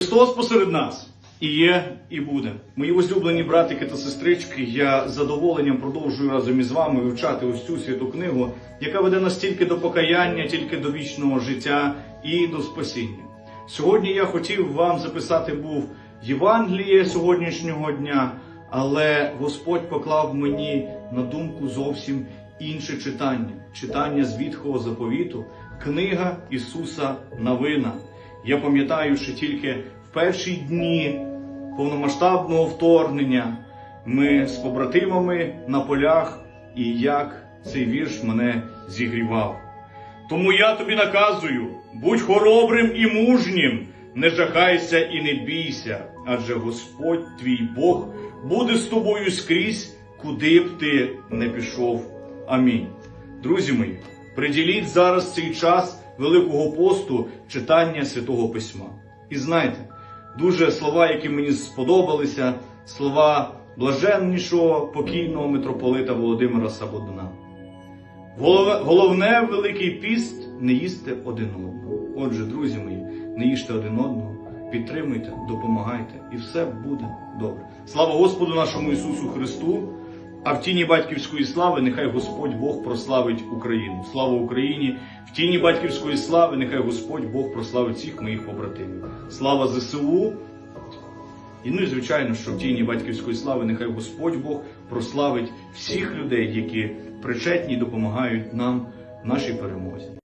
Христос посеред нас і є, і буде. Мої возлюблені братики та сестрички, я з задоволенням продовжую разом із вами вивчати ось цю святу книгу, яка веде нас тільки до покаяння, тільки до вічного життя і до спасіння. Сьогодні я хотів вам записати був Євангеліє сьогоднішнього дня, але Господь поклав мені на думку зовсім інше читання, читання з Вітхого заповіту, книга Ісуса Навина. Я пам'ятаю, що тільки в перші дні повномасштабного вторгнення ми з побратимами на полях, і як цей вірш мене зігрівав. Тому я тобі наказую, будь хоробрим і мужнім, не жахайся і не бійся, адже Господь твій Бог буде з тобою скрізь, куди б ти не пішов. Амінь. Друзі мої, приділіть зараз цей час Великого посту читання Святого Письма. І знайте, дуже слова, які мені сподобалися, слова блаженнішого покійного митрополита Володимира Сабодана. Головне Великий піст не їсти один одного. Отже, друзі мої, не їжте один одного, підтримуйте, допомагайте, і все буде добре. Слава Господу нашому Ісусу Христу! А в тіні батьківської слави нехай Господь Бог прославить Україну. Слава Україні! В тіні батьківської слави нехай Господь Бог прославить всіх моїх побратимів. Слава ЗСУ! І ну і звичайно, що в тіні батьківської слави нехай Господь Бог прославить всіх людей, які причетні і допомагають нам в нашій перемозі.